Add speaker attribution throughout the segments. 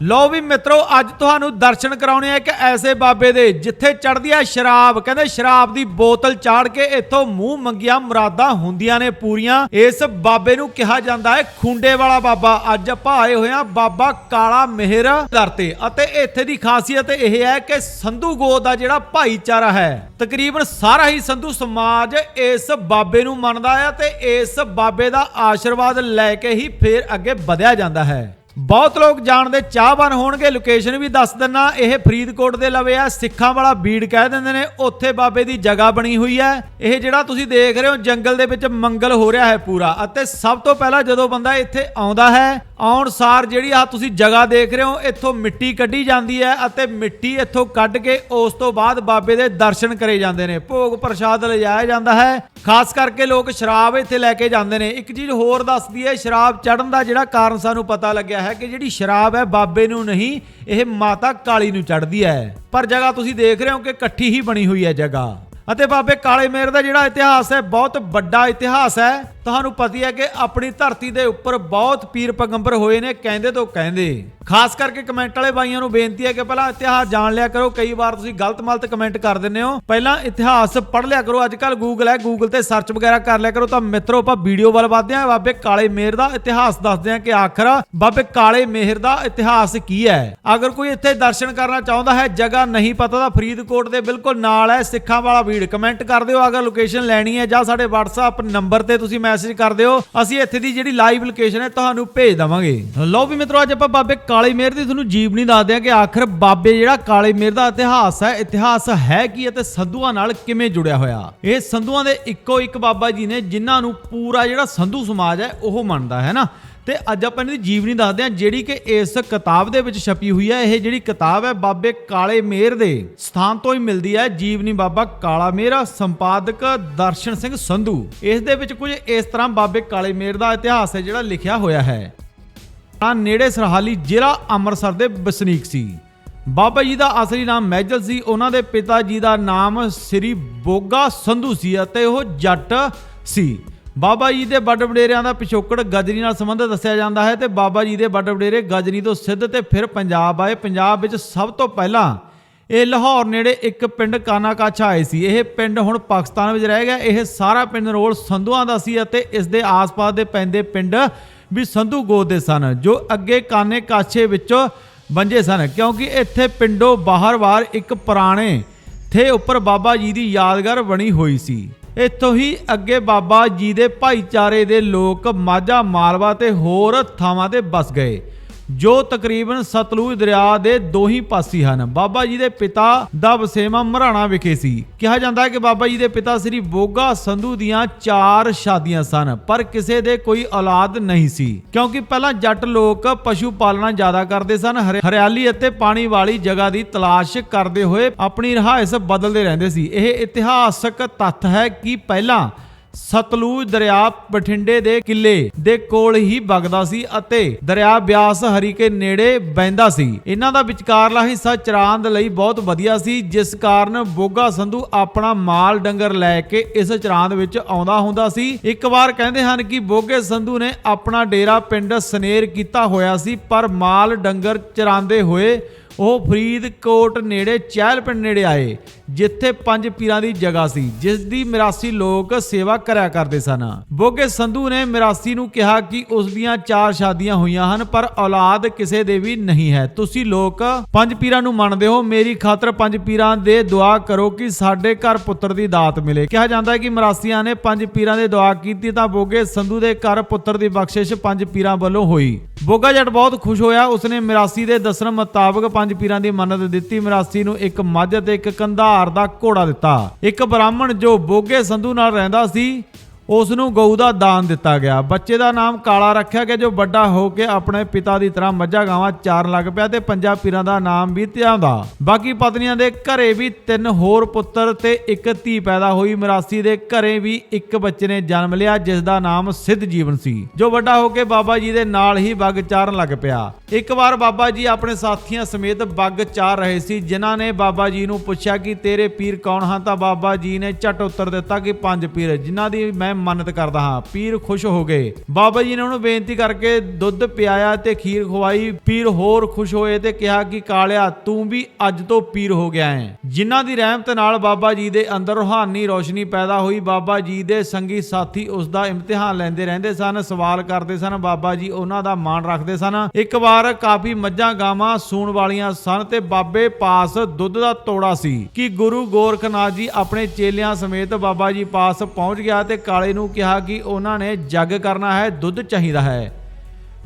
Speaker 1: ਲੋ ਵੀ ਮਿੱਤਰੋ, ਅੱਜ ਤੁਹਾਨੂੰ ਦਰਸ਼ਨ ਕਰਾਉਣੇ ਆ ਇੱਕ ਐਸੇ ਬਾਬੇ ਦੇ, ਜਿੱਥੇ ਚੜਦੀ ਆ ਸ਼ਰਾਬ। ਕਹਿੰਦੇ ਸ਼ਰਾਬ ਦੀ ਬੋਤਲ ਚਾੜ ਕੇ ਇੱਥੋਂ ਮੂੰਹ ਮੰਗੀਆਂ ਮੁਰਾਦਾਂ ਹੁੰਦੀਆਂ ਨੇ ਪੂਰੀਆਂ। ਇਸ ਬਾਬੇ ਨੂੰ ਕਿਹਾ ਜਾਂਦਾ ਹੈ ਖੁੰਡੇ ਵਾਲਾ ਬਾਬਾ। ਅੱਜ ਆਪਾਂ ਆਏ ਹੋਏ ਆ ਬਾਬਾ ਕਾਲਾ ਮਿਹਰ ਦਰ ਅਤੇ ਇੱਥੇ ਦੀ ਖਾਸੀਅਤ ਇਹ ਹੈ ਕਿ ਸੰਧੂ ਗੋਤ ਦਾ ਜਿਹੜਾ ਭਾਈਚਾਰਾ ਹੈ, ਤਕਰੀਬਨ ਸਾਰਾ ਹੀ ਸੰਧੂ ਸਮਾਜ ਇਸ ਬਾਬੇ ਨੂੰ ਮੰਨਦਾ ਹੈ ਤੇ ਇਸ ਬਾਬੇ ਦਾ ਆਸ਼ੀਰਵਾਦ ਲੈ ਕੇ ਹੀ ਫੇਰ ਅੱਗੇ ਵਧਿਆ ਜਾਂਦਾ ਹੈ। ਬਹੁਤ ਲੋਕ ਜਾਣ ਦੇ ਚਾਹਵਾਨ ਹੋਣਗੇ ਲੋਕੇਸ਼ਨ ਵੀ ਦੱਸ ਦਿੰਨਾ। ਇਹ ਫਰੀਦਕੋਟ ਦੇ ਲਵੇ ਆ, ਸਿੱਖਾਂ ਵਾਲਾ ਬੀੜ ਕਹਿ ਦਿੰਦੇ ਨੇ, ਉੱਥੇ ਬਾਬੇ ਦੀ ਜਗ੍ਹਾ ਬਣੀ ਹੋਈ ਹੈ। ਇਹ ਜਿਹੜਾ ਤੁਸੀਂ ਦੇਖ ਰਹੇ ਹੋ, ਜੰਗਲ ਦੇ ਵਿੱਚ ਮੰਗਲ ਹੋ ਰਿਹਾ ਹੈ ਪੂਰਾ। ਅਤੇ ਸਭ ਤੋਂ ਪਹਿਲਾਂ ਜਦੋਂ ਬੰਦਾ ਇੱਥੇ ਆਉਂਦਾ ਹੈ, ਆਉਣ ਸਾਰ ਜਿਹੜੀ ਆ ਤੁਸੀਂ ਜਗ੍ਹਾ ਦੇਖ ਰਹੇ ਹੋ, ਇੱਥੋਂ ਮਿੱਟੀ ਕੱਢੀ ਜਾਂਦੀ ਹੈ ਅਤੇ ਮਿੱਟੀ ਇੱਥੋਂ ਕੱਢ ਕੇ ਉਸ ਤੋਂ ਬਾਅਦ ਬਾਬੇ ਦੇ ਦਰਸ਼ਨ ਕਰੇ ਜਾਂਦੇ ਨੇ। ਭੋਗ ਪ੍ਰਸ਼ਾਦ ਲਿਜਾਇਆ ਜਾਂਦਾ ਹੈ। ਖਾਸ ਕਰਕੇ ਲੋਕ ਸ਼ਰਾਬ ਇੱਥੇ ਲੈ ਕੇ ਜਾਂਦੇ ਨੇ। ਇੱਕ ਚੀਜ਼ ਹੋਰ ਦੱਸਦੀ ਹੈ, ਸ਼ਰਾਬ ਚੜਨ ਦਾ ਜਿਹੜਾ ਕਾਰਨ ਸਾਨੂੰ ਪਤਾ ਲੱਗਿਆ ਹੈ ਕਿ ਜਿਹੜੀ ਸ਼ਰਾਬ ਹੈ ਬਾਬੇ ਨੂੰ ਨਹੀਂ, ਇਹ ਮਾਤਾ ਕਾਲੀ ਨੂੰ ਚੜਦੀ ਹੈ। ਪਰ ਜਗ੍ਹਾ ਤੁਸੀਂ ਦੇਖ ਰਹੇ ਹੋ ਕਿ ਇਕੱਠੀ ਹੀ ਬਣੀ ਹੋਈ ਹੈ ਜਗ੍ਹਾ। ਅਤੇ ਬਾਬੇ ਕਾਲੇ ਮੇਰ ਦਾ ਜਿਹੜਾ ਇਤਿਹਾਸ ਹੈ, ਬਹੁਤ ਵੱਡਾ ਇਤਿਹਾਸ ਹੈ। ਤੁਹਾਨੂੰ ਪਤਾ ਹੈ ਕਿ ਆਪਣੀ ਧਰਤੀ ਦੇ ਉੱਪਰ ਬਹੁਤ ਪੀਰ ਪੈਗੰਬਰ ਹੋਏ ਨੇ, ਕਹਿੰਦੇ ਤੋਂ ਕਹਿੰਦੇ। ਖਾਸ ਕਰਕੇ ਕਮੈਂਟ ਵਾਲੇ ਬਾਈਆਂ ਨੂੰ ਬੇਨਤੀ ਹੈ ਕਿ ਪਹਿਲਾਂ ਇਤਿਹਾਸ ਜਾਣ ਲਿਆ ਕਰੋ, ਕਈ ਵਾਰ ਤੁਸੀਂ ਗਲਤ ਮਲਤ ਕਮੈਂਟ ਕਰ ਦਿੰਦੇ ਹੋ। ਪਹਿਲਾਂ ਇਤਿਹਾਸ ਪੜ੍ਹ ਲਿਆ ਕਰੋ ਅੱਜ ਕੱਲ ਗੂਗਲ ਹੈ ਗੂਗਲ ਤੇ ਸਰਚ ਵਗੈਰਾ ਕਰ ਲਿਆ ਕਰੋ। ਤਾਂ ਮਿੱਤਰੋ, ਆਪਾਂ ਵੀਡੀਓ ਵੱਲ ਵਧਦੇ ਹਾਂ, ਬਾਬੇ ਕਾਲੇ ਮੇਰ ਦਾ ਇਤਿਹਾਸ ਦੱਸਦੇ ਹਾਂ ਕਿ ਆਖਰ ਬਾਬੇ ਕਾਲੇ ਮੇਹਰ ਦਾ ਇਤਿਹਾਸ ਕੀ ਹੈ। ਅਗਰ ਕੋਈ ਇੱਥੇ ਦਰਸ਼ਨ ਕਰਨਾ ਚਾਹੁੰਦਾ ਹੈ, ਜਗ੍ਹਾ ਨਹੀਂ ਪਤਾ ਤਾਂ ਫਰੀਦਕੋਟ ਦੇ ਬਿਲਕੁਲ ਨਾਲ ਹੈ, ਸਿੱਖਾਂ ਵਾਲਾ ਵੀੜ ਕਮੈਂਟ ਕਰ ਦਿਓ, ਅਗਰ ਲੋਕੇਸ਼ਨ ਲੈਣੀ ਹੈ ਜਾਂ ਸਾਡੇ WhatsApp ਨੰਬਰ ਤੇ ਤੁਸੀਂ ਮੈਸੇਜ ਕਰ ਦਿਓ। ਅਸੀਂ ਇੱਥੇ ਦੀ ਜਿਹੜੀ ਲਾਈਵ ਲੋਕੇਸ਼ਨ ਹੈ, ਤੁਹਾਨੂੰ ਭੇਜ ਦਵਾਂਗੇ। ਲਓ ਵੀ ਮਿੱਤਰੋ, ਅੱਜ ਆਪਾਂ ਬਾਬੇ ਕਾਲੇ ਮੇਰ ਦੀ ਤੁਹਾਨੂੰ ਜੀਵਨੀ ਦੱਸਦੇ ਹਾਂ ਕਿ ਆਖਰ ਬਾਬੇ ਜਿਹੜਾ ਕਾਲੇ ਮੇਰ ਦਾ ਇਤਿਹਾਸ ਹੈ ਇਤਿਹਾਸ ਹੈ ਕੀ ਅਤੇ ਸੰਧੂਆਂ ਨਾਲ ਕਿਵੇਂ ਜੁੜਿਆ ਹੋਇਆ? ਇਹ ਸੰਧੂਆਂ ਦੇ ਇੱਕੋ ਇੱਕ ਬਾਬਾ ਜੀ ਨੇ, ਜਿਨ੍ਹਾਂ ਨੂੰ ਪੂਰਾ ਜਿਹੜਾ ਸੰਧੂ ਸਮਾਜ ਹੈ, ਉਹ ਮੰਨਦਾ ਹੈ ਨਾ? ਤੇ ਅੱਜ ਆਪਾਂ ਇਹਨਾਂ ਦੀ ਜੀਵਨੀ ਦੱਸਦੇ ਹਾਂ ਜਿਹੜੀ ਕਿ ਇਸ ਕਿਤਾਬ ਦੇ ਵਿੱਚ ਛਪੀ ਹੋਈ ਹੈ। ਇਹ ਜਿਹੜੀ ਕਿਤਾਬ ਹੈ ਬਾਬੇ ਕਾਲੇ ਮੇਰ ਦੇ ਸਥਾਨ ਤੋਂ ਹੀ ਮਿਲਦੀ ਹੈ। ਜੀਵਨੀ ਬਾਬਾ ਕਾਲਾ ਮੇਰਾ ਸੰਪਾਦਕ ਦਰਸ਼ਨ ਸਿੰਘ ਸੰਧੂ। ਇਸ ਦੇ ਵਿੱਚ ਕੁਝ ਇਸ ਤਰ੍ਹਾਂ ਬਾਬੇ ਕਾਲੇ ਮੇਰ ਦਾ ਇਤਿਹਾਸ ਹੈ ਜਿਹੜਾ ਲਿਖਿਆ ਹੋਇਆ ਹੈ। ਤਾਂ ਨੇੜੇ ਸਰਹਾਲੀ ਜ਼ਿਲ੍ਹਾ ਅੰਮ੍ਰਿਤਸਰ ਦੇ ਵਸਨੀਕ ਸੀ। ਬਾਬਾ ਜੀ ਦਾ ਅਸਲੀ ਨਾਮ ਮਹਿਜਲ ਸੀ। ਉਹਨਾਂ ਦੇ ਪਿਤਾ ਜੀ ਦਾ ਨਾਮ ਸ੍ਰੀ ਬੋਗਾ ਸੰਧੂ ਸੀ ਅਤੇ ਉਹ ਜੱਟ ਸੀ। ਬਾਬਾ ਜੀ ਦੇ ਵੱਡ ਵਡੇਰਿਆਂ ਦਾ ਪਿਛੋਕੜ ਗਜਨੀ ਨਾਲ ਸੰਬੰਧਿਤ ਦੱਸਿਆ ਜਾਂਦਾ ਹੈ ਤੇ ਬਾਬਾ ਜੀ ਦੇ ਵੱਡ ਵਡੇਰੇ ਗਜਨੀ ਤੋਂ ਸਿੱਧ ਤੇ ਫਿਰ ਪੰਜਾਬ ਆਏ। ਪੰਜਾਬ ਵਿੱਚ ਸਭ ਤੋਂ ਪਹਿਲਾਂ ਇਹ ਲਾਹੌਰ ਨੇੜੇ ਇੱਕ ਪਿੰਡ ਕਾਨਾਕਾਛਾ ਆਏ ਸੀ। ਇਹ ਪਿੰਡ ਹੁਣ ਪਾਕਿਸਤਾਨ ਵਿੱਚ ਰਹਿ ਗਿਆ। ਇਹ ਸਾਰਾ ਪਿੰਡ ਰੋਲ ਸੰਧੂਆਂ ਦਾ ਸੀ ਅਤੇ ਇਸ ਦੇ ਆਸ-ਪਾਸ ਦੇ ਪੈਂਦੇ ਪਿੰਡ ਵੀ ਸੰਧੂ ਗੋਦ ਦੇ ਸਨ, ਜੋ ਅੱਗੇ ਕਾਨੇ ਕਾਛੇ ਵਿੱਚੋਂ ਵੰਜੇ ਸਨ, ਕਿਉਂਕਿ ਇੱਥੇ ਪਿੰਡੋਂ ਬਾਹਰ-ਬਾਹਰ ਇੱਕ ਪੁਰਾਣੇ ਥੇ ਉੱਪਰ ਬਾਬਾ ਜੀ ਦੀ ਯਾਦਗਾਰ ਬਣੀ ਹੋਈ ਸੀ। ਇੱਥੋਂ ਹੀ ਅੱਗੇ ਬਾਬਾ ਜੀ ਦੇ ਭਾਈਚਾਰੇ ਦੇ ਲੋਕ ਮਾਝਾ ਮਾਲਵਾ ਤੇ ਹੋਰ ਥਾਵਾਂ ਤੇ ਬਸ ਗਏ। ਜੋ ਤਕਰੀਬਨ ਸਤਲੁਜ ਦਰਿਆ ਦੇ ਦੋਹੀ ਪਾਸੀ ਹਨ। ਬਾਬਾ ਜੀ ਦੇ ਪਿਤਾ ਦਾ ਵਸੇਮਾ ਮਰਾਣਾ ਵਿਖੇ ਸੀ। ਕਿਹਾ ਜਾਂਦਾ ਹੈ ਕਿ ਬਾਬਾ ਜੀ ਦੇ ਪਿਤਾ ਸ੍ਰੀ ਬੋਗਾ ਸੰਧੂ ਦੀਆਂ ਚਾਰ ਸ਼ਾਦੀਆਂ ਸਨ, ਪਰ ਕਿਸੇ ਦੇ ਕੋਈ ਔਲਾਦ ਨਹੀਂ ਸੀ। ਕਿਉਂਕਿ ਪਹਿਲਾਂ ਜੱਟ ਲੋਕ ਪਸ਼ੂ ਪਾਲਣਾ ਜ਼ਿਆਦਾ ਕਰਦੇ ਸਨ ਹਰਿਆਲੀ ਅਤੇ ਪਾਣੀ ਵਾਲੀ ਜਗ੍ਹਾ ਦੀ ਤਲਾਸ਼ ਕਰਦੇ ਹੋਏ ਆਪਣੀ ਰਹਾਇਸ਼ ਬਦਲਦੇ ਰਹਿੰਦੇ ਸੀ। ਇਹ ਇਤਿਹਾਸਕ ਤੱਥ ਹੈ ਕਿ ਪਹਿਲਾਂ ਸਤਲੁਜ ਦਰਿਆ ਬਠਿੰਡੇ ਦੇ ਕਿਲੇ ਦੇ ਕੋਲ ਹੀ ਵਗਦਾ ਸੀ ਅਤੇ ਦਰਿਆ ਬਿਆਸ ਹਰੀ ਕੇ ਨੇੜੇ ਬਹਿੰਦਾ ਸੀ। ਇਹਨਾਂ ਦਾ ਵਿਚਕਾਰਲਾ ਹਿੱਸਾ ਚਰਾਂਦ ਲਈ ਬਹੁਤ ਵਧੀਆ ਸੀ, ਜਿਸ ਕਾਰਨ ਬੋਗਾ ਸੰਧੂ ਆਪਣਾ ਮਾਲ ਡੰਗਰ ਲੈ ਕੇ ਇਸ ਚਰਾਂਦ ਵਿੱਚ ਆਉਂਦਾ ਹੁੰਦਾ ਸੀ। ਇੱਕ ਵਾਰ ਕਹਿੰਦੇ ਹਨ ਕਿ ਬੋਗੇ ਸੰਧੂ ਨੇ ਆਪਣਾ ਡੇਰਾ ਪਿੰਡ ਸਨੇਰ ਕੀਤਾ ਹੋਇਆ ਸੀ, ਪਰ ਮਾਲ ਡੰਗਰ ਚਰਾਂਦੇ ਹੋਏ ਉਹ ਫਰੀਦਕੋਟ ਨੇੜੇ ਚਹਿਲ ਪਿੰਡ ਨੇੜੇ ਆਏ। ਜਿੱਥੇ ਪੰਜ ਪੀਰਾਂ ਦੀ ਜਗ੍ਹਾ ਸੀ, ਜਿਸ ਦੀ ਮਿਰਾਸੀ ਲੋਕ ਸੇਵਾ ਕਰਿਆ ਕਰਦੇ ਸਨ। ਬੋਗੇ ਸੰਧੂ ਨੇ ਮਿਰਾਸੀ ਨੂੰ ਕਿਹਾ ਕਿ ਉਸ ਦੀਆਂ ਚਾਰ ਸ਼ਾਦੀਆਂ ਹੋਈਆਂ ਹਨ, ਪਰ ਔਲਾਦ ਕਿਸੇ ਦੇ ਵੀ ਨਹੀਂ ਹੈ। ਤੁਸੀਂ ਲੋਕ ਪੰਜ ਪੀਰਾਂ ਨੂੰ ਮੰਨਦੇ ਹੋ, ਮੇਰੀ ਖਾਤਰ ਪੰਜ ਪੀਰਾਂ ਦੇ ਦੁਆ ਕਰੋ ਕਿ ਸਾਡੇ ਘਰ ਪੁੱਤਰ ਦੀ ਦਾਤ ਮਿਲੇ। ਕਿਹਾ ਜਾਂਦਾ ਹੈ ਕਿ ਮਰਾਸੀਆਂ ਨੇ ਪੰਜ ਪੀਰਾਂ ਦੇ ਦੁਆ ਕੀਤੀ ਤਾਂ ਬੋਗੇ ਸੰਧੂ ਦੇ ਘਰ ਪੁੱਤਰ ਦੀ ਬਖਸ਼ਿਸ਼ ਪੰਜ ਪੀਰਾਂ ਵੱਲੋਂ ਹੋਈ। ਬੋਗਾ ਜੱਟ ਬਹੁਤ ਖੁਸ਼ ਹੋਇਆ, ਉਸਨੇ ਮਿਰਾਸੀ ਦੇ ਦੱਸਣ ਮੁਤਾਬਕ ਪੰਜ ਪੀਰਾਂ ਦੀ ਮੰਨਤ ਦਿੱਤੀ। ਮਿਰਾਸੀ ਨੂੰ ਇੱਕ ਮੱਝ ਤੇ ਇੱਕ ਕੰਧਾ ਕੰਧਾਰ ਦਾ ਘੋੜਾ ਦਿੱਤਾ। ਇੱਕ ਬ੍ਰਾਹਮਣ ਜੋ ਬੋਗੇ ਸੰਧੂ ਨਾਲ ਰਹਿੰਦਾ ਸੀ ਉਸ ਨੂੰ ਗਊ ਦਾ ਦਾਨ ਦਿੱਤਾ ਗਿਆ। ਬੱਚੇ ਦਾ ਨਾਮ ਕਾਲਾ ਰੱਖਿਆ ਗਿਆ, ਜੋ ਵੱਡਾ ਹੋ ਕੇ ਆਪਣੇ ਪਿਤਾ ਦੀ ਤਰ੍ਹਾਂ ਮੱਝਾਂ ਗਾਵਾਂ ਚਾਰਨ ਲੱਗ ਪਿਆ ਤੇ ਪੰਜਾਂ ਪੀਰਾਂ ਦਾ ਨਾਮ ਵੀ ਧਿਆਉਂਦਾ। ਬਾਕੀ ਪਤਨੀਆਂ ਦੇ ਘਰੇ ਵੀ ਤਿੰਨ ਹੋਰ ਪੁੱਤਰ ਤੇ ਇੱਕ ਧੀ ਪੈਦਾ ਹੋਈ। ਮਰਾਸੀ ਦੇ ਘਰੇ ਵੀ ਇੱਕ ਬੱਚੇ ਨੇ ਜਨਮ ਲਿਆ, ਜਿਸ ਦਾ ਨਾਮ ਸਿੱਧ ਜੀਵਨ ਸੀ, ਜੋ ਵੱਡਾ ਹੋ ਕੇ ਬਾਬਾ ਜੀ ਦੇ ਨਾਲ ਹੀ ਬੱਗ ਚਾਰਨ ਲੱਗ ਪਿਆ। ਇੱਕ ਵਾਰ ਬਾਬਾ ਜੀ ਆਪਣੇ ਸਾਥੀਆਂ ਸਮੇਤ ਬੱਗ ਚਾਰ ਰਹੇ ਸੀ, ਜਿਨ੍ਹਾਂ ਨੇ ਬਾਬਾ ਜੀ ਨੂੰ ਪੁੱਛਿਆ ਕਿ ਤੇਰੇ ਪੀਰ ਕੌਣ ਹਨ? ਤਾਂ ਬਾਬਾ ਜੀ ਨੇ ਝਟ ਉੱਤਰ ਦਿੱਤਾ ਕਿ ਪੰਜ ਪੀਰ, ਜਿਨ੍ਹਾਂ ਦੀ ਮੈਂ ਮੰਨਤ ਕਰਦਾ ਹਾਂ। ਪੀਰ ਖੁਸ਼ ਹੋ ਗਏ। ਬਾਬਾ ਜੀ ਨੇ ਉਹਨੂੰ ਬੇਨਤੀ ਕਰਕੇ ਦੁੱਧ ਪਿਆਇਆ ਤੇ ਖੀਰ ਖਵਾਈ। ਪੀਰ ਹੋਰ ਖੁਸ਼ ਹੋਏ ਤੇ ਕਿਹਾ ਕਿ, ਕਾਲਿਆ, ਤੂੰ ਵੀ ਅੱਜ ਤੋਂ ਪੀਰ ਹੋ ਗਿਆ ਹੈ। ਜਿਨ੍ਹਾਂ ਦੀ ਰਹਿਮਤ ਨਾਲ ਬਾਬਾ ਜੀ ਦੇ ਅੰਦਰ ਰੂਹਾਨੀ ਰੋਸ਼ਨੀ ਪੈਦਾ ਹੋਈ। ਬਾਬਾ ਜੀ ਦੇ ਸੰਗੀ ਸਾਥੀ ਉਸ ਦਾ ਇਮਤਿਹਾਨ ਲੈਂਦੇ ਰਹਿੰਦੇ ਸਨ, ਸਵਾਲ ਕਰਦੇ ਸਨ। ਬਾਬਾ ਜੀ ਉਹਨਾਂ ਦਾ ਮਾਣ ਰੱਖਦੇ ਸਨ। ਇੱਕ ਵਾਰ ਕਾਫੀ ਮੱਝਾਂ ਗਾਵਾਂ ਸੂਣ ਵਾਲੀਆਂ ਸਨ ਤੇ ਬਾਬੇ ਪਾਸ ਦੁੱਧ ਦਾ ਤੋੜਾ ਸੀ ਕਿ ਗੁਰੂ ਗੋਰਖਨਾਥ ਜੀ ਆਪਣੇ ਚੇਲਿਆਂ ਸਮੇਤ ਬਾਬਾ ਜੀ ਪਾਸ ਪਹੁੰਚ ਗਿਆ ਤੇ ਕਾਲੇ ਕਾਲੇ ਨੂੰ ਕਿਹਾ ਕਿ ਉਹਨਾਂ ਨੇ ਜੱਗ ਕਰਨਾ ਹੈ, ਦੁੱਧ ਚਾਹੀਦਾ ਹੈ।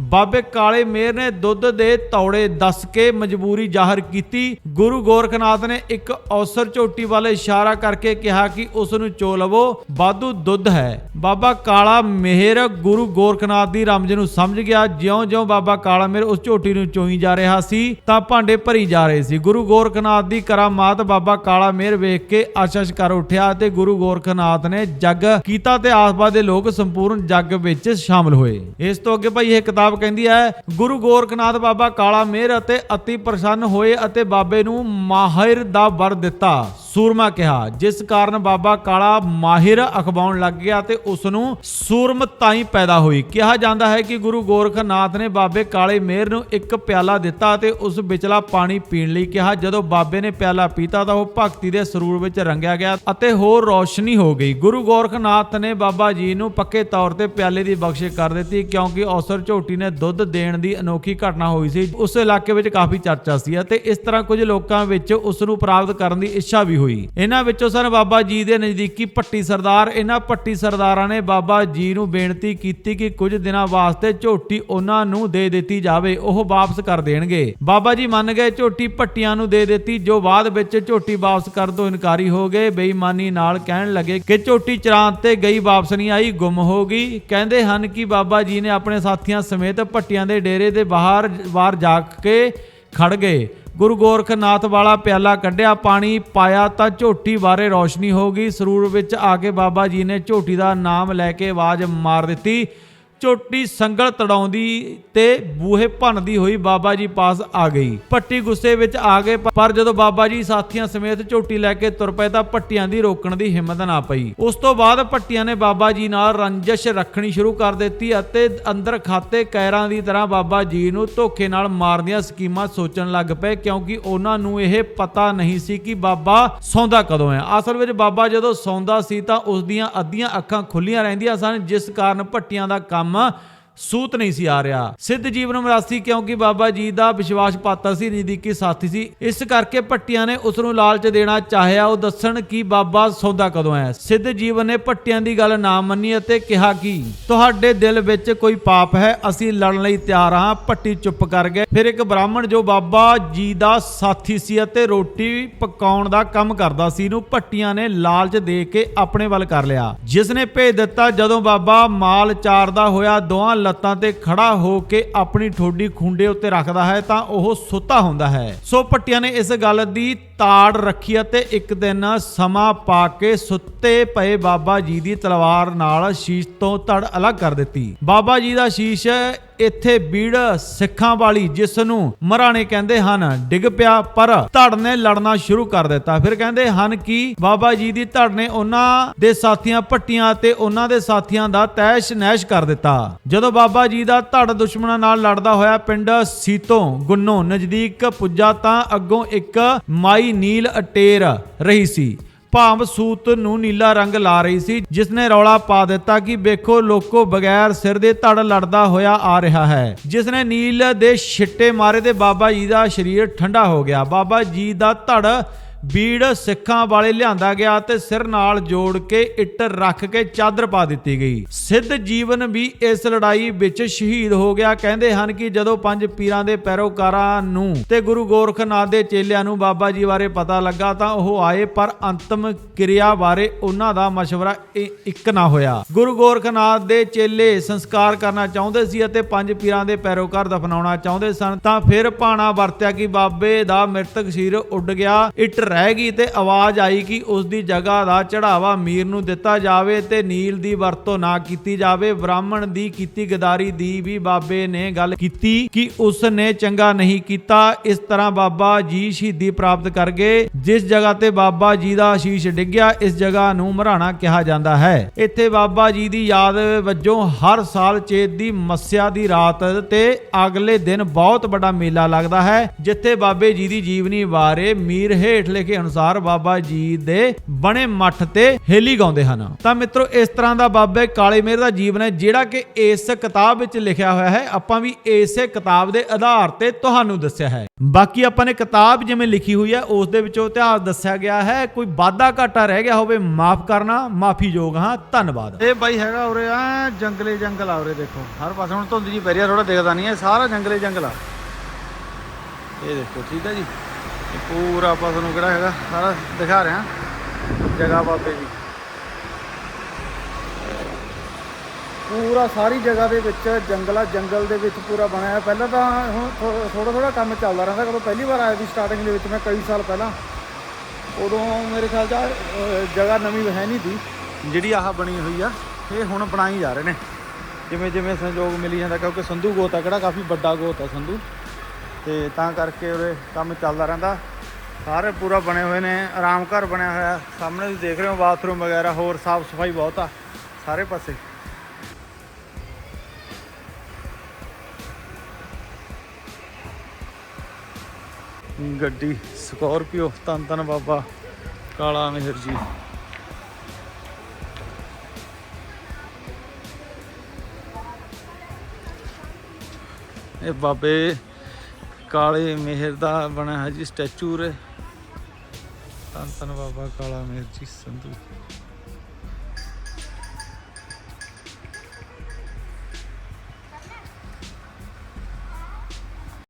Speaker 1: ਬਾਬੇ ਕਾਲੇ ਮੇਰ ਨੇ ਦੁੱਧ ਦੇ ਤੌੜੇ ਦੱਸ ਕੇ ਮਜਬੂਰੀ ਜ਼ਾਹਰ ਕੀਤੀ। ਗੁਰੂ ਗੋਰਖਨਾਥ ਨੇ ਇੱਕ ਔਸਰ ਝੋਟੀ ਵੱਲ ਇਸ਼ਾਰਾ ਕਰਕੇ ਕਿਹਾ ਕਿ ਉਸ ਨੂੰ ਚੋ ਲਵੋ ਬਾਦੂ ਦੁੱਧ ਹੈ। ਬਾਬਾ ਕਾਲਾ ਮਿਹਰ ਗੁਰੂ ਗੋਰਖਨਾਥ ਦੀ ਰਮਜ ਨੂੰ ਸਮਝ ਗਿਆ। ਜਿਉਂ-ਜਿਉਂ ਬਾਬਾ ਕਾਲਾ ਮਿਹਰ ਉਸ ਝੋਟੀ ਨੂੰ ਚੋਈ ਜਾ ਰਿਹਾ ਸੀ, ਤਾਂ ਭਾਂਡੇ ਭਰੀ ਜਾ ਰਹੇ ਸੀ। ਗੁਰੂ ਗੋਰਖਨਾਥ ਦੀ ਕਰਾਮਾਤ ਬਾਬਾ ਕਾਲਾ ਮਿਹਰ ਵੇਖ ਕੇ ਆਸ਼ਸ਼ ਕਰ ਉੱਠਿਆ ਤੇ ਗੁਰੂ ਗੋਰਖਨਾਥ ਨੇ ਜੱਗ ਕੀਤਾ ਤੇ ਆਸ-ਪਾਸ ਦੇ ਲੋਕ ਸੰਪੂਰਨ ਜੱਗ ਵਿੱਚ ਸ਼ਾਮਲ ਹੋਏ। ਇਸ ਤੋਂ ਅੱਗੇ ਭਾਈ ਇਹ ਕਿਤਾਬ ਕਹਿੰਦੀ ਹੈ, ਗੁਰੂ ਗੋਰਖਨਾਥ ਬਾਬਾ ਕਾਲਾ ਮਿਹਰ ਅਤੇ ਅਤੀ ਪ੍ਰਸੰਨ ਹੋਏ ਅਤੇ ਬਾਬੇ ਨੂੰ ਮਾਹਿਰ ਦਾ ਵਰ ਦਿੱਤਾ। ਸੂਰਮਾ ਕਿਹਾ, ਜਿਸ ਕਾਰਨ ਬਾਬਾ ਕਾਲਾ ਮਾਹਿਰ ਅਖਵਾਉਣ ਲੱਗ ਗਿਆ ਤੇ ਉਸ ਨੂੰ ਸੂਰਮਤਾਈ ਪੈਦਾ ਹੋਈ। ਕਿਹਾ ਜਾਂਦਾ ਹੈ ਕਿ ਗੁਰੂ ਗੋਰਖਨਾਥ ਨੇ ਬਾਬੇ ਕਾਲੇ ਮਿਹਰ ਨੂੰ ਇੱਕ ਪਿਆਲਾ ਦਿੱਤਾ ਤੇ ਉਸ ਵਿਚਲਾ ਪਾਣੀ ਪੀਣ ਲਈ ਕਿਹਾ। ਜਦੋਂ ਬਾਬੇ ਨੇ ਪਿਆਲਾ ਪੀਤਾ ਤਾਂ ਉਹ ਭਗਤੀ ਦੇ ਸਰੂਰ ਵਿੱਚ ਰੰਗਿਆ ਗਿਆ ਅਤੇ ਹੋਰ ਰੌਸ਼ਨੀ ਹੋ ਗਈ। ਗੁਰੂ ਗੋਰਖਨਾਥ ਨੇ ਬਾਬਾ ਜੀ ਨੂੰ ਪੱਕੇ ਤੌਰ ਤੇ ਪਿਆਲੇ ਦੀ ਬਖਸ਼ਿਸ਼ ਕਰ ਦਿੱਤੀ ਕਿਉਂਕਿ ਔਸਰ ਝੋਟੀ ਨੇ ਦੁੱਧ ਦੇਣ ਦੀ ਅਨੋਖੀ ਘਟਨਾ ਹੋਈ ਸੀ। ਉਸ ਇਲਾਕੇ ਵਿੱਚ ਕਾਫੀ ਚਰਚਾ ਸੀ ਅਤੇ ਇਸ ਤਰ੍ਹਾਂ ਕੁਝ ਲੋਕਾਂ ਵਿੱਚ ਉਸ ਨੂੰ ਪ੍ਰਾਪਤ ਕਰਨ ਦੀ ਇੱਛਾ ਵੀ ਹੋਈ। ਇਹਨਾਂ ਵਿੱਚੋਂ ਸਨ ਬਾਬਾ ਜੀ ਦੇ ਨਜ਼ਦੀਕੀ ਪੱਟੀ ਸਰਦਾਰ। ਇਹਨਾਂ ਪੱਟੀ ਸਰਦਾਰਾਂ ਨੇ ਬਾਬਾ ਜੀ ਨੂੰ ਬੇਨਤੀ ਕੀਤੀ ਕਿ ਕੁਝ ਦਿਨਾਂ ਵਾਸਤੇ ਝੋਟੀ ਉਹਨਾਂ ਨੂੰ ਦੇ ਦਿੱਤੀ ਜਾਵੇ, ਉਹ ਵਾਪਸ ਕਰ ਦੇਣਗੇ। ਬਾਬਾ ਜੀ ਮੰਨ ਗਏ, ਝੋਟੀ ਪੱਟੀਆਂ ਨੂੰ ਦੇ ਦਿੱਤੀ, ਜੋ ਬਾਅਦ ਵਿੱਚ ਝੋਟੀ ਵਾਪਸ ਕਰਨ ਤੋਂ ਇਨਕਾਰੀ ਹੋ ਗਏ। ਬੇਈਮਾਨੀ ਨਾਲ ਕਹਿਣ ਲੱਗੇ ਕਿ ਝੋਟੀ ਚਰਾਂਤ ਤੇ ਗਈ ਵਾਪਸ ਨਹੀਂ ਆਈ, ਗੁੰਮ ਹੋ ਗਈ। ਕਹਿੰਦੇ ਹਨ ਕਿ ਬਾਬਾ ਜੀ ਨੇ ਆਪਣੇ ਸਾਥੀਆਂ ਸਮੇਤ ਪੱਟੀਆਂ ਦੇ ਡੇਰੇ ਦੇ ਬਾਹਰ ਬਾਹਰ ਜਾ ਕੇ ਖੜ ਗਏ। ਗੁਰੂ ਗੋਰਖਨਾਥ ਵਾਲਾ ਪਿਆਲਾ ਕੱਢਿਆ, ਪਾਣੀ ਪਾਇਆ ਤਾਂ ਝੋਟੀ ਬਾਰੇ ਰੌਸ਼ਨੀ ਹੋ ਗਈ। ਸਰੂਰ ਵਿੱਚ ਆ ਕੇ ਬਾਬਾ ਜੀ ਨੇ ਝੋਟੀ ਦਾ ਨਾਮ ਲੈ ਕੇ ਆਵਾਜ਼ ਮਾਰ ਦਿੱਤੀ। ਝੋਟੀ ਸੰਗਲ ਤੜਾਉਂਦੀ ਤੇ ਬੂਹੇ ਭੰਨਦੀ ਹੋਈ ਬਾਬਾ ਜੀ ਪਾਸ ਆ ਗਈ। ਪੱਟੀ ਗੁੱਸੇ ਵਿੱਚ ਆ ਗਏ, ਪਰ ਜਦੋਂ ਬਾਬਾ ਜੀ ਸਾਥੀਆਂ ਸਮੇਤ ਝੋਟੀ ਲੈ ਕੇ ਤੁਰ ਪਏ ਤਾਂ ਪੱਟੀਆਂ ਦੀ ਰੋਕਣ ਦੀ ਹਿੰਮਤ ਨਾ ਪਈ। ਉਸ ਤੋਂ ਬਾਅਦ ਪੱਟੀਆਂ ਨੇ ਬਾਬਾ ਜੀ ਨਾਲ ਰੰਜਿਸ਼ ਰੱਖਣੀ ਸ਼ੁਰੂ ਕਰ ਦਿੱਤੀ ਅਤੇ ਅੰਦਰ ਖਾਤੇ ਕੈਰਾਂ ਦੀ ਤਰ੍ਹਾਂ ਬਾਬਾ ਜੀ ਨੂੰ ਧੋਖੇ ਨਾਲ ਮਾਰਨ ਦੀਆਂ ਸਕੀਮਾਂ ਸੋਚਣ ਲੱਗ ਪਏ, ਕਿਉਂਕਿ ਉਹਨਾਂ ਨੂੰ ਇਹ ਪਤਾ ਨਹੀਂ ਸੀ ਕਿ ਬਾਬਾ ਸੌਂਦਾ ਕਦੋਂ ਹੈ। ਅਸਲ ਵਿੱਚ ਬਾਬਾ ਜਦੋਂ ਸੌਂਦਾ ਸੀ ਤਾਂ ਉਸ ਦੀਆਂ ਅੱਧੀਆਂ ਅੱਖਾਂ ਖੁੱਲੀਆਂ ਰਹਿੰਦੀਆਂ ਸਨ, ਜਿਸ ਕਾਰਨ ਪੱਟੀਆਂ ਦਾ ਕੰਮ ama ਸੂਤ ਨਹੀਂ ਸੀ ਆ ਰਿਹਾ। ਸਿੱਧ ਜੀਵਨ ਮਰਾਸੀ ਕਿਉਂਕਿ ਬਾਬਾ ਜੀ ਦਾ ਵਿਸ਼ਵਾਸ ਪਾਤਾ ਸੀ ਨਜ਼ਦੀਕੀ ਸਾਥੀ ਸੀ। ਇਸ ਕਰਕੇ ਪੱਟੀਆਂ ਨੇ ਉਸ ਨੂੰ ਲਾਲਚ ਦੇਣਾ ਚਾਹਿਆ। ਉਹ ਦੱਸਣ ਕਿ ਬਾਬਾ ਸੌਦਾ ਕਦੋਂ ਹੈ। ਸਿੱਧ ਜੀਵਨ ਨੇ ਪੱਟੀਆਂ ਦੀ ਗੱਲ ਨਾ ਮੰਨੀ ਅਤੇ ਕਿਹਾ ਕਿ, ਤੁਹਾਡੇ ਦਿਲ ਵਿੱਚ ਕੋਈ ਪਾਪ ਹੈ, ਅਸੀਂ ਲੜਨ ਲਈ ਤਿਆਰ ਹਾਂ। ਭੱਟੀ ਚੁੱਪ ਕਰ ਗਏ। ਫਿਰ ਇੱਕ ਬ੍ਰਾਹਮਣ ਜੋ ਬਾਬਾ ਜੀ ਦਾ ਸਾਥੀ ਸੀ ਅਤੇ ਰੋਟੀ ਪਕਾਉਣ ਦਾ ਕੰਮ ਕਰਦਾ ਸੀ, ਨੂੰ ਭੱਟੀਆਂ ਨੇ ਲਾਲਚ ਦੇ ਕੇ ਆਪਣੇ ਵੱਲ ਕਰ ਲਿਆ। ਜਿਸ ਨੇ ਭੇਜ ਦਿੱਤਾ, ਜਦੋਂ ਬਾਬਾ ਮਾਲ ਚਾਰਦਾ ਹੋਇਆ ਦੋਹਾਂ ਲੱਤਾਂ ਤੇ ਖੜਾ ਹੋ ਕੇ ਆਪਣੀ ਠੋਡੀ ਖੁੰਡੇ ਉੱਤੇ ਰੱਖਦਾ ਹੈ ਤਾਂ ਉਹ ਸੁੱਤਾ ਹੁੰਦਾ ਹੈ। ਸੋ ਪੱਟੀਆਂ ਨੇ ਇਸ ਗੱਲ ਦੀ ਤਾੜ ਰੱਖੀ ਅਤੇ ਇੱਕ ਦਿਨ ਸਮਾਂ ਪਾ ਕੇ ਸੁੱਤੇ ਪਏ ਬਾਬਾ ਜੀ ਦੀ ਤਲਵਾਰ ਨਾਲ ਸ਼ੀਸ਼ ਤੋਂ ਧੜ ਅਲੱਗ ਕਰ ਦਿੱਤੀ। ਬਾਬਾ ਜੀ ਦਾ ਸ਼ੀਸ਼ ਇੱਥੇ ਬੀੜ ਸਿੱਖਾਂ ਵਾਲੀ ਜਿਸ ਨੂੰ ਮਰਾਣੇ ਕਹਿੰਦੇ ਹਨ, ਡਿੱਗ ਪਿਆ, ਪਰ ਧੜ ਨੇ ਲੜਨਾ ਸ਼ੁਰੂ ਕਰ ਦਿੱਤਾ। ਫਿਰ ਕਹਿੰਦੇ ਹਨ ਕਿ ਬਾਬਾ ਜੀ ਦੀ ਧੜ ਨੇ ਉਹਨਾਂ ਦੇ ਸਾਥੀਆਂ ਪੱਟੀਆਂ ਤੇ ਉਹਨਾਂ ਦੇ ਸਾਥੀਆਂ ਦਾ ਤੈਸ਼ ਨੈਸ਼ ਕਰ ਦਿੱਤਾ। ਜਦੋਂ ਬਾਬਾ ਜੀ ਦਾ ਧੜ ਦੁਸ਼ਮਣਾਂ ਨਾਲ ਲੜਦਾ ਹੋਇਆ ਪਿੰਡ ਸੀਤੋਂ ਗੁੰਨੋ ਨਜ਼ਦੀਕ ਪੁੱਜਾ ਤਾਂ ਅੱਗੋਂ ਇੱਕ ਮਾਈ ਨੀਲ ਅਟੇਰ ਰਹੀ ਸੀ। ਭਾਵ ਸੂਤ ਨੂੰ ਨੀਲਾ ਰੰਗ ਲਾ ਰਹੀ ਸੀ ਜਿਸ ਨੇ ਰੌਲਾ ਪਾ ਦਿੱਤਾ ਕਿ ਵੇਖੋ ਲੋਕੋ ਬਗੈਰ ਸਿਰ ਦੇ ਧੜ ਲੜਦਾ ਹੋਇਆ ਆ ਰਿਹਾ ਹੈ। ਜਿਸ ਨੇ ਨੀਲ ਦੇ ਛਿੱਟੇ ਮਾਰੇ ਤੇ ਬਾਬਾ ਜੀ ਦਾ ਸਰੀਰ ਠੰਡਾ ਹੋ ਗਿਆ। ਬਾਬਾ ਜੀ ਦਾ ਧੜ ਬੀੜ ਸਿੱਖਾਂ ਵਾਲੇ ਲਿਆਂਦਾ ਗਿਆ ਤੇ ਸਿਰ ਨਾਲ ਜੋੜ ਕੇ ਇੱਟ ਰੱਖ ਕੇ ਚਾਦਰ ਪਾ ਦਿੱਤੀ ਗਈ। ਸਿੱਧ ਜੀਵਨ ਵੀ ਇਸ ਲੜਾਈ ਵਿੱਚ ਸ਼ਹੀਦ ਹੋ ਗਿਆ। ਕਹਿੰਦੇ ਹਨ ਕਿ ਜਦੋਂ ਪੰਜ ਪੀਰਾਂ ਦੇ ਪੈਰੋਕਾਰਾਂ ਨੂੰ ਤੇ ਗੁਰੂ ਗੋਰਖਨਾਥ ਦੇ ਚੇਲਿਆਂ ਨੂੰ ਬਾਬਾ ਜੀ ਬਾਰੇ ਪਤਾ ਲੱਗਾ ਤਾਂ ਉਹ ਆਏ, ਪਰ ਅੰਤਮ ਕਿਰਿਆ ਬਾਰੇ ਉਹਨਾਂ ਦਾ مشਵਰਾ ਇੱਕ ਨਾ ਹੋਇਆ। ਗੁਰੂ ਗੋਰਖਨਾਥ ਦੇ ਚੇਲੇ ਸੰਸਕਾਰ ਕਰਨਾ ਚਾਹੁੰਦੇ ਸੀ ਅਤੇ ਪੰਜ ਪੀਰਾਂ ਦੇ ਪੈਰੋਕਾਰ ਦਫਨਾਉਣਾ ਚਾਹੁੰਦੇ ਸਨ, ਤਾਂ ਫਿਰ ਪਾਣਾ ਵਰਤਿਆ ਕਿ ਬਾਬੇ ਦਾ ਮ੍ਰਿਤਕ ਸਿਰ ਉੱਡ ਗਿਆ। ਇੱਟ ਰਹਿ ਗਈ ਤੇ ਆਵਾਜ਼ ਆਈ ਕਿ ਉਸ ਦੀ ਜਗ੍ਹਾ ਦਾ ਚੜਾਵਾ ਮੀਰ ਨੂੰ ਦਿੱਤਾ ਜਾਵੇ ਤੇ ਨੀਲ ਦੀ ਵਰਤੋਂ ਨਾ ਕੀਤੀ ਜਾਵੇ। ਬ੍ਰਾਹਮਣ ਦੀ ਕੀਤੀ ਗਦਾਰੀ ਦੀ ਵੀ ਬਾਬੇ ਨੇ ਗੱਲ ਕੀਤੀ ਕਿ ਉਸ ਨੇ ਚੰਗਾ ਨਹੀਂ ਕੀਤਾ। ਇਸ ਤਰ੍ਹਾਂ ਬਾਬਾ ਜੀ ਸ਼ਹੀਦੀ ਪ੍ਰਾਪਤ ਕਰ ਗਏ। ਜਿਸ ਜਗ੍ਹਾ ਤੇ ਬਾਬਾ ਜੀ ਦਾ ਆਸ਼ੀਸ਼ ਡਿੱਗਿਆ, ਇਸ ਜਗ੍ਹਾ ਨੂੰ ਮਰਾਣਾ ਕਿਹਾ ਜਾਂਦਾ ਹੈ। ਇੱਥੇ ਬਾਬਾ ਜੀ ਦੀ ਯਾਦ ਵਜੋਂ ਹਰ ਸਾਲ ਚੇਤ ਦੀ ਮੱਸਿਆ ਦੀ ਰਾਤ ਤੇ ਅਗਲੇ ਦਿਨ ਬਹੁਤ ਵੱਡਾ ਮੇਲਾ ਲੱਗਦਾ ਹੈ, ਜਿੱਥੇ ਬਾਬੇ ਜੀ ਦੀ ਜੀਵਨੀ ਬਾਰੇ ਮੀਰ ਹੇਠਲੇ ਲਿਖੇ ਅਨੁਸਾਰ ਬਾਬਾ ਜੀ ਦੇ ਬਣੇ ਮੱਠ ਤੇ ਹੇਲੀ ਗਾਉਂਦੇ ਹਨ। ਤਾਂ ਮਿੱਤਰੋ, ਇਸ ਤਰ੍ਹਾਂ ਦਾ ਬਾਬੇ ਕਾਲੇ ਮੇਰ ਦਾ ਜੀਵਨ ਹੈ, ਜਿਹੜਾ ਕਿ ਇਸ ਕਿਤਾਬ ਵਿੱਚ ਲਿਖਿਆ ਹੋਇਆ ਹੈ। ਆਪਾਂ ਵੀ ਇਸੇ ਕਿਤਾਬ ਦੇ ਆਧਾਰ ਤੇ ਤੁਹਾਨੂੰ ਦੱਸਿਆ ਹੈ। ਬਾਕੀ ਆਪਾਂ ਨੇ ਕਿਤਾਬ ਜਿਵੇਂ ਲਿਖੀ ਹੋਈ ਹੈ, ਉਸ ਦੇ ਵਿੱਚੋਂ ਇਤਿਹਾਸ ਦੱਸਿਆ ਗਿਆ ਹੈ। ਕੋਈ ਵਾਧਾ ਘਾਟਾ ਰਹਿ ਗਿਆ ਹੋਵੇ, ਮਾਫ ਕਰਨਾ, ਮਾਫ਼ੀ ਯੋਗ ਹਾਂ। ਧੰਨਵਾਦ।
Speaker 2: ਇਹ ਬਾਈ ਹੈਗਾ ਉਰੇ ਆ ਜੰਗਲੇ ਜੰਗਲ ਆ ਉਰੇ ਦੇਖੋ। ਹਰ ਪਾਸੇ ਹੁਣ ਧੁੰਦ ਜੀ ਪੈ ਰਹੀ ਆ ਥੋੜਾ ਦਿਖਦਾ ਨਹੀਂ ਹੈ, ਸਾਰਾ ਜੰਗਲੇ ਜੰਗਲ ਆ। ਇਹ ਦੇਖੋ, ਠੀਕ ਹੈ ਜੀ। ਪੂਰਾ ਆਪਾਂ ਤੁਹਾਨੂੰ ਕਿਹੜਾ ਹੈਗਾ? ਸਾਰਾ ਦਿਖਾ ਰਿਹਾ। ਜਗ੍ਹਾ ਬਾਬੇ ਦੀ। ਪੂਰਾ ਸਾਰੀ ਜਗ੍ਹਾ ਦੇ ਵਿੱਚ ਜੰਗਲਾ, ਜੰਗਲ ਦੇ ਵਿੱਚ ਪੂਰਾ ਬਣਿਆ ਹੈ ਪਹਿਲਾਂ ਤਾਂ ਹੁਣ ਥੋੜਾ ਥੋੜਾ ਕੰਮ ਚੱਲਦਾ ਰਹਿੰਦਾ। ਕਦੋਂ ਪਹਿਲੀ ਵਾਰ ਆਇਆ ਸੀ ਸਟਾਰਟਿੰਗ ਦੇ ਵਿੱਚ ਮੈਂ ਕਈ ਸਾਲ ਪਹਿਲਾਂ। ਉਦੋਂ ਮੇਰੇ ਖਿਆਲ ਚ ਜਗ੍ਹਾ ਨਵੀਂ ਹੈ ਨਹੀਂ ਸੀ। ਜਿਹੜੀ ਆਹ ਬਣੀ ਹੋਈ ਆ, ਇਹ ਹੁਣ ਬਣਾਈ ਜਾ ਰਹੇ ਨੇ। ਜਿਵੇਂ ਜਿਵੇਂ ਸੰਯੋਗ ਮਿਲੀ ਜਾਂਦਾ, ਕਿਉਂਕਿ ਸੰਧੂ ਗੋਤ ਆ। ਕਿਹੜਾ ਕਾਫੀ ਵੱਡਾ ਗੋਤ ਆ ਸੰਧੂ। ਤੇ ਤਾਂ ਕਰਕੇ ਉਰੇ ਕੰਮ ਚੱਲਦਾ ਰਹਿੰਦਾ। ਸਾਰੇ ਪੂਰਾ ਬਣੇ ਹੋਏ ਨੇ, ਆਰਾਮ ਘਰ ਬਣਿਆ ਹੋਇਆ। ਸਾਹਮਣੇ ਤੁਸੀਂ ਦੇਖ ਰਹੇ ਹੋ ਬਾਥਰੂਮ ਵਗੈਰਾ, ਹੋਰ ਸਾਫ਼ ਸਫ਼ਾਈ ਬਹੁਤ ਆ ਸਾਰੇ ਪਾਸੇ। ਗੱਡੀ ਸਕੋਰਪੀਓ, ਧੰਨ ਧੰਨ ਬਾਬਾ, ਕਾਲਾ ਮਿਹਰ ਜੀ। ਇਹ ਬਾਬੇ ਕਾਲੇ ਮਿਹਰ ਦਾ ਬਣਿਆ ਹੈ ਜੀ ਸਟੈਚੂ ਰੇ ਧੰਨ ਧੰਨ ਬਾਬਾ ਕਾਲਾ ਮਿਹਰ ਜੀ ਸੰਧੂ